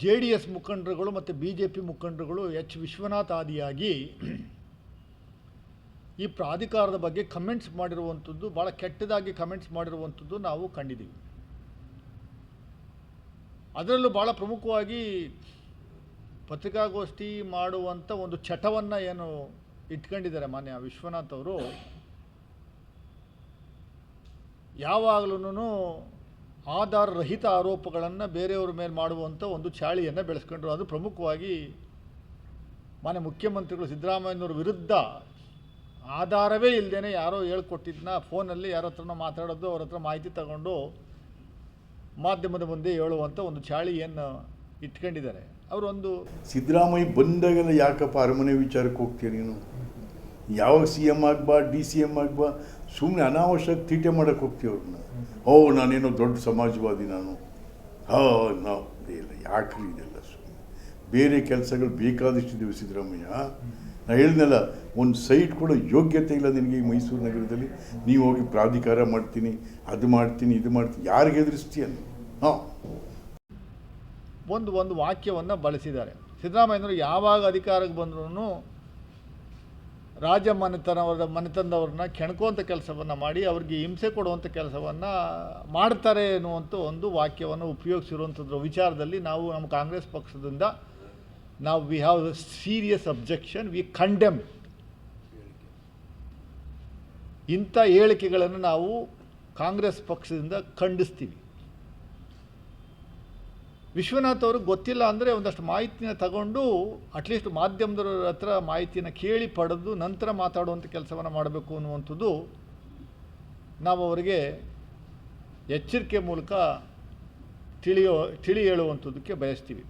J D S ಮುಖಂಡರುಗಳು ಮತ್ತು B J P ಮುಖಂಡರುಗಳು ಎಚ್ ವಿಶ್ವನಾಥ್ ಆದಿಯಾಗಿ ಈ ಪ್ರಾಧಿಕಾರದ ಬಗ್ಗೆ ಕಮೆಂಟ್ಸ್ ಮಾಡಿರುವಂಥದ್ದು ಭಾಳ ಕೆಟ್ಟದಾಗಿ ಕಮೆಂಟ್ಸ್ ಮಾಡಿರುವಂಥದ್ದು ನಾವು ಕಂಡಿದ್ದೀವಿ. ಅದರಲ್ಲೂ ಭಾಳ ಪ್ರಮುಖವಾಗಿ ಪತ್ರಿಕಾಗೋಷ್ಠಿ ಮಾಡುವಂಥ ಒಂದು ಚಟವನ್ನು ಏನು ಇಟ್ಕೊಂಡಿದ್ದಾರೆ ಮಾನ್ಯ ವಿಶ್ವನಾಥ್ ಅವರು ಯಾವಾಗಲೂ ಆಧಾರ ರಹಿತ ಆರೋಪಗಳನ್ನು ಬೇರೆಯವ್ರ ಮೇಲೆ ಮಾಡುವಂಥ ಒಂದು ಚಾಳಿಯನ್ನು ಬೆಳೆಸ್ಕೊಂಡ್ರು. ಅದು ಪ್ರಮುಖವಾಗಿ ಮಾನ್ಯ ಮುಖ್ಯಮಂತ್ರಿಗಳು ಸಿದ್ದರಾಮಯ್ಯನವ್ರ ವಿರುದ್ಧ ಆಧಾರವೇ ಇಲ್ಲದೇ ಯಾರೋ ಹೇಳ್ಕೊಟ್ಟಿದ್ದನ್ನ ಫೋನಲ್ಲಿ ಯಾರ ಹತ್ರನೋ ಮಾತಾಡೋದು ಅವ್ರ ಹತ್ರ ಮಾಹಿತಿ ತಗೊಂಡು ಮಾಧ್ಯಮದ ಮುಂದೆ ಹೇಳುವಂಥ ಒಂದು ಚಾಳಿಯನ್ನು ಇಟ್ಕೊಂಡಿದ್ದಾರೆ. ಅವರೊಂದು ಸಿದ್ದರಾಮಯ್ಯ ಬಂದಾಗೆಲ್ಲ ಯಾಕಪ್ಪ ಅರಮನೆ ವಿಚಾರಕ್ಕೆ ಹೋಗ್ತೀಯ ನೀನು? ಯಾವಾಗ ಸಿ ಎಂ ಆಗ್ಬಾ, ಡಿ ಸಿ ಎಂ ಆಗ್ಬಾ ಸುಮ್ಮನೆ ಅನಾವಶ್ಯಕ ತೀಟೆ ಮಾಡೋಕ್ಕೆ ಹೋಗ್ತೀವಿ ಅವ್ರನ್ನ? ಓ ನಾನೇನೋ ದೊಡ್ಡ ಸಮಾಜವಾದಿ ನಾನು. ಹಾ ನಾವು ಇಲ್ಲ ಯಾಕೆ ಇದೆಲ್ಲ ಸುಮ್ಮನೆ ಬೇರೆ ಕೆಲಸಗಳು ಬೇಕಾದಷ್ಟು ದಿವಸ ಸಿದ್ದರಾಮಯ್ಯ. ನಾನು ಹೇಳಿದ್ನಲ್ಲ, ಒಂದು ಸೈಟ್ ಕೂಡ ಯೋಗ್ಯತೆ ಇಲ್ಲ ನಿನಗೆ ಈ ಮೈಸೂರು ನಗರದಲ್ಲಿ. ನೀವು ಹೋಗಿ ಪ್ರಾಧಿಕಾರ ಮಾಡ್ತೀನಿ, ಅದು ಮಾಡ್ತೀನಿ, ಇದು ಮಾಡ್ತೀನಿ, ಯಾರಿಗೆ ಎದುರಿಸ್ತೀಯ ಹಾಂ. ಒಂದು ಒಂದು ವಾಕ್ಯವನ್ನು ಬಳಸಿದ್ದಾರೆ. ಸಿದ್ದರಾಮಯ್ಯನವರು ಯಾವಾಗ ಅಧಿಕಾರಕ್ಕೆ ಬಂದ್ರೂ ರಾಜ ಮನೆತನವರ ಮನೆತನದವ್ರನ್ನ ಕೆಣಕುವಂಥ ಕೆಲಸವನ್ನು ಮಾಡಿ ಅವ್ರಿಗೆ ಹಿಂಸೆ ಕೊಡುವಂಥ ಕೆಲಸವನ್ನು ಮಾಡ್ತಾರೆ ಎನ್ನುವಂಥ ಒಂದು ವಾಕ್ಯವನ್ನು ಉಪಯೋಗಿಸಿರುವಂಥದ್ರ ವಿಚಾರದಲ್ಲಿ ನಾವು ನಮ್ಮ ಕಾಂಗ್ರೆಸ್ ಪಕ್ಷದಿಂದ ನಾವು we have serious objection we condemn ಇಂಥ ಹೇಳಿಕೆಗಳನ್ನು ನಾವು ಕಾಂಗ್ರೆಸ್ ಪಕ್ಷದಿಂದ ಖಂಡಿಸ್ತೀವಿ. ವಿಶ್ವನಾಥ್ ಅವ್ರಿಗೆ ಗೊತ್ತಿಲ್ಲ ಅಂದರೆ ಒಂದಷ್ಟು ಮಾಹಿತಿನ ತಗೊಂಡು ಅಟ್ಲೀಸ್ಟ್ ಮಾಧ್ಯಮದವ್ರ ಹತ್ರ ಮಾಹಿತಿನ ಕೇಳಿ ಪಡೆದು ನಂತರ ಮಾತಾಡುವಂಥ ಕೆಲಸವನ್ನು ಮಾಡಬೇಕು ಅನ್ನುವಂಥದ್ದು ನಾವು ಅವರಿಗೆ ಎಚ್ಚರಿಕೆ ಮೂಲಕ ತಿಳಿಯೋ ತಿಳಿ ಹೇಳುವಂಥದ್ದಕ್ಕೆ ಬಯಸ್ತೀವಿ.